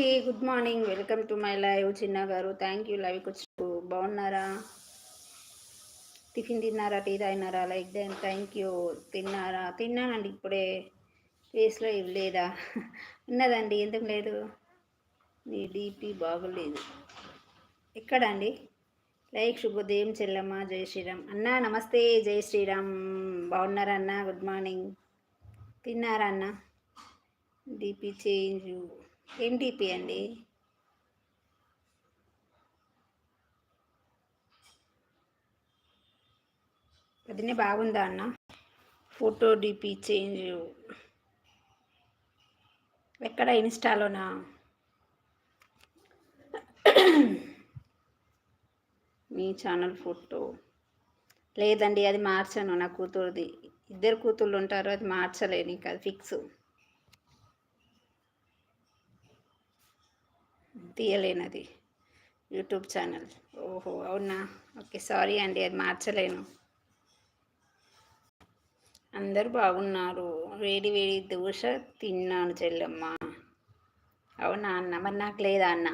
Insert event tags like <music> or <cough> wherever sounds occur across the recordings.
అండి. Good morning. Welcome to my live. Chinna గారు thank you. లైవ్కి వచ్చి బాగున్నారా? టిఫిన్ తిన్నారా? Tea తాగినారా? Like then thank you. తిన్నారా? తిన్నానండి ఇప్పుడే. ఫేస్లో ఇవ్వలేదా ఉన్నదండి. ఎందుకు లేదు? నీ డీపీ బాగోలేదు. ఎక్కడండి? లైక్ శుభోదయం చెల్లమ్మ జై శ్రీరామ్. అన్న నమస్తే. జై శ్రీరామ్. బాగున్నారా అన్న? Good morning. తిన్నారా అన్న? DP change. ఏం డీపీ అండి? అదినే బాగుందా అన్న? Photo DP change. ఎక్కడ ఇన్స్టాలోనా? మీ ఛానల్ ఫోటో. లేదండి అది మార్చాను నా కూతురుది. ఇద్దరు కూతుళ్ళు ఉంటారు అది మార్చలేని అది ఫిక్స్. తీయలేనది YouTube channel. ఓహో అవునా? ఓకే సారీ అండి అది మార్చలేను. అందరూ బాగున్నారు. వేడి వేడి దోశ తిన్నాను చెల్లెమ్మ. అవునా అన్న? మరి నాకు లేదా అన్న?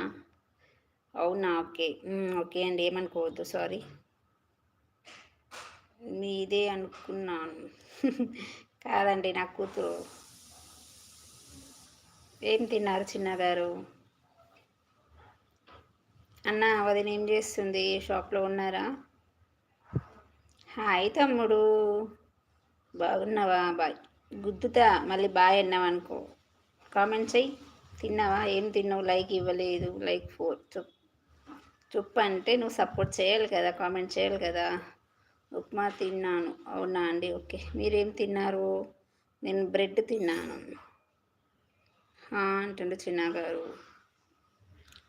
అవునా? ఓకే. ఓకే అండి ఏమనుకోవద్దు సారీ. మీదే అనుకున్నాను. <laughs> కాదండి నా కూతురు. ఏం తిన్నారు చిన్నగారు? అన్న వదిన ఏం చేస్తుంది? షాప్లో ఉన్నారా? హాయ్ తమ్ముడు. బాగున్నావా? బాయ్. గుద్దుతా. మళ్ళీ బాయ్ అన్నావు అనుకో కామెంట్స్ అయ్యి తిన్నావా? ఏం తిన్నావు? లైక్ ఇవ్వలేదు. లైక్ ఫోర్ చెప్పు చుప్ అంటే నువ్వు సపోర్ట్ చేయాలి కదా? కామెంట్ చేయాలి కదా? ఉప్మా తిన్నాను. అవునా అండి? ఓకే. మీరేం తిన్నారు? నేను బ్రెడ్ తిన్నాను. అంటుండే చిన్నగారు.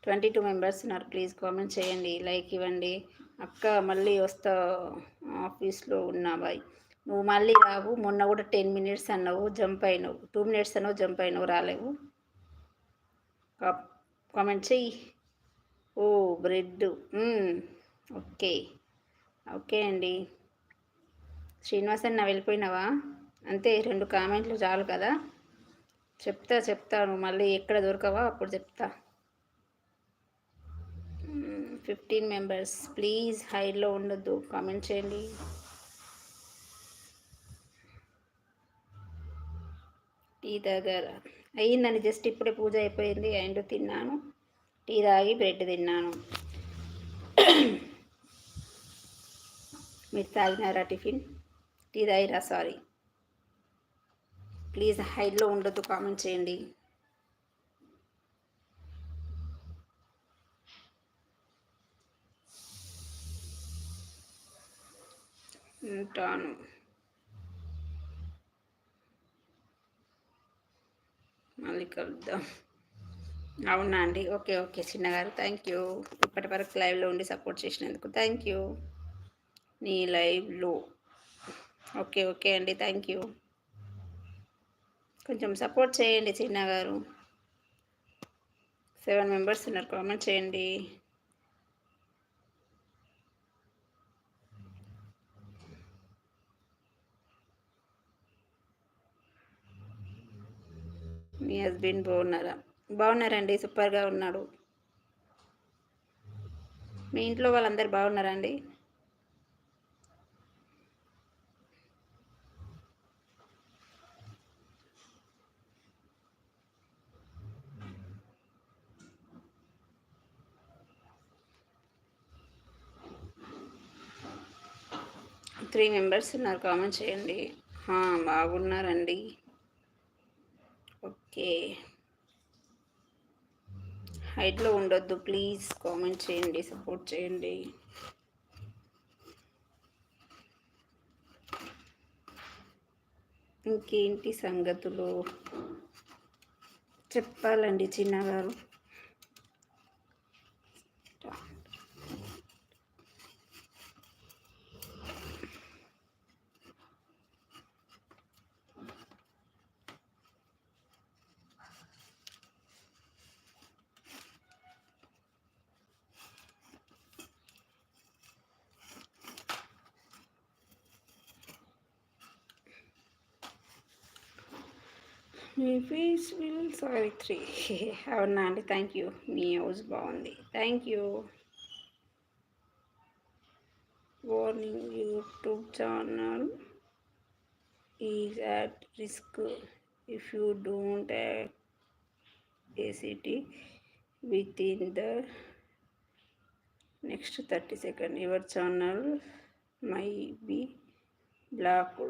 ట్వంటీ టూ మెంబర్స్ ఉన్నారు. ప్లీజ్ కామెంట్ చేయండి. లైక్ ఇవ్వండి. అక్క మళ్ళీ వస్తా ఆఫీస్లో ఉన్నా బాయ్. నువ్వు మళ్ళీ రావు. మొన్న కూడా టెన్ మినిట్స్ అన్నావు. జంప్ అయినావు. టూ మినిట్స్ అన్నావు. జంప్ అయినావు. రాలేవు. కామెంట్ చెయ్యి. ఓ బ్రెడ్. ఓకే. ఓకే అండి. శ్రీనివాస్ అన్న వెళ్ళిపోయినావా? అంతే రెండు కామెంట్లు చాలు కదా. చెప్తా చెప్తాను మళ్ళీ ఎక్కడ దొరకవా? అప్పుడు చెప్తా. ఫిఫ్టీన్ మెంబర్స్ ప్లీజ్ హైలో ఉండొద్దు. కామెంట్ చేయండి. టీ దగ్గర అయ్యిందని జస్ట్ ఇప్పుడే పూజ అయిపోయింది. అండ్ తిన్నాను. టీ తాగి బ్రెడ్ తిన్నాను. మీరు తాగినారా టిఫిన్? టీ తాగిరా? సారీ ప్లీజ్ హైట్లో ఉండొద్దు. కామెంట్ చేయండి. ఉంటాను. మళ్ళీ కలుద్దాం. అవునా అండి? Okay okay. చిన్నగారు థ్యాంక్ యూ ఇప్పటి వరకు లైవ్లో ఉండి సపోర్ట్ చేసినందుకు థ్యాంక్ యూ నీ లైవ్లో ఓకే ఓకే అండి. థ్యాంక్ యూ కొంచెం సపోర్ట్ చేయండి చిన్నగారు. సెవెన్ మెంబర్స్ ఉన్నారు. కామెంట్ చేయండి. మీ హస్బెండ్ బాగున్నారా? బాగున్నారండి సూపర్గా ఉన్నాడు. మీ ఇంట్లో వాళ్ళందరు బాగున్నారా అండి? త్రీ మెంబర్స్ ఉన్నారు కామెంట్ చేయండి. బాగున్నారండి. ఓకే. హైట్లో ఉండొద్దు ప్లీజ్. కామెంట్ చేయండి సపోర్ట్ చేయండి. ఇంకేంటి సంగతులు? చెప్పాలండి చిన్నగారు. మీ ఫీస్ విల్ సావిత్రి అవునా అండి థ్యాంక్ యూ మీ హౌస్ బాగుంది thank you warning YouTube channel is at risk if you don't ACT within the next 30 seconds. Your channel might be blocked.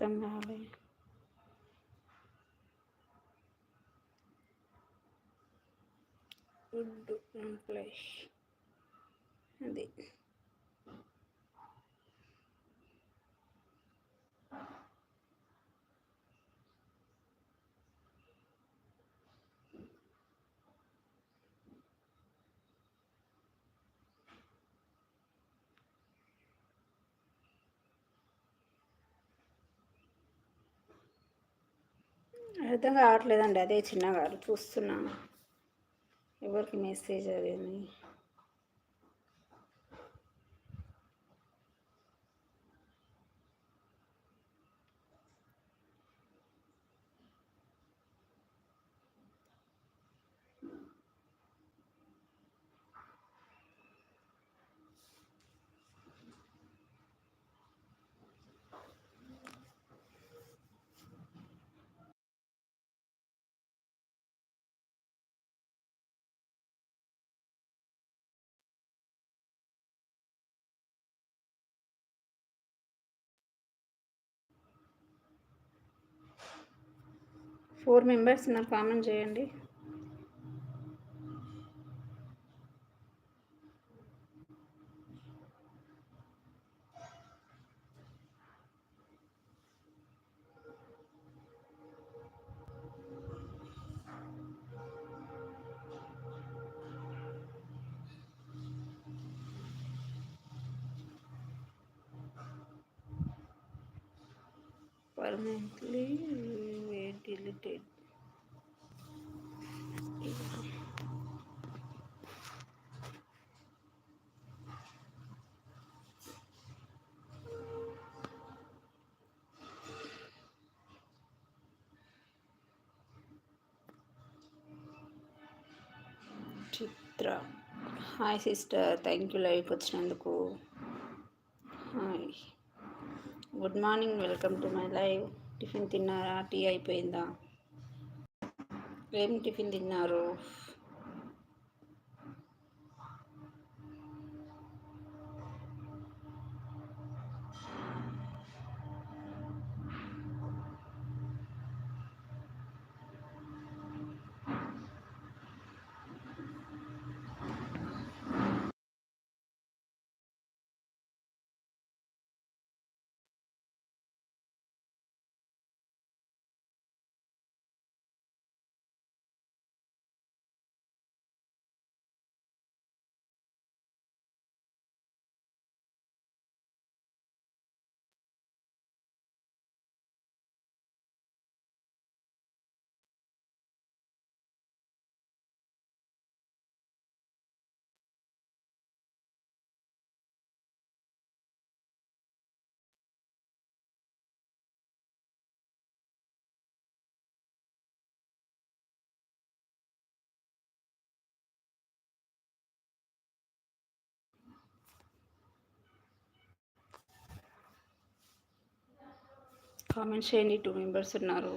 అర్థం కాలే గుడ్ ఎంప్లాయ్ అది అర్థం కావట్లేదండి. అదే చిన్నగారు చూస్తున్నాను. ఎవరికి మెసేజ్ అదేమి ఫోర్ మెంబర్స్ నాకు కామెంట్ చేయండి. Permanently. Deleted Chitra. Hi sister thank you లైవ్కి వచ్చినందుకు. Hi good morning welcome to my live tiffin తిన్నారా? టీ అయిపోయిందా? ఏం టిఫిన్ తిన్నారు? కామెంట్ చేయండి టూ మెంబర్స్ ఉన్నారు.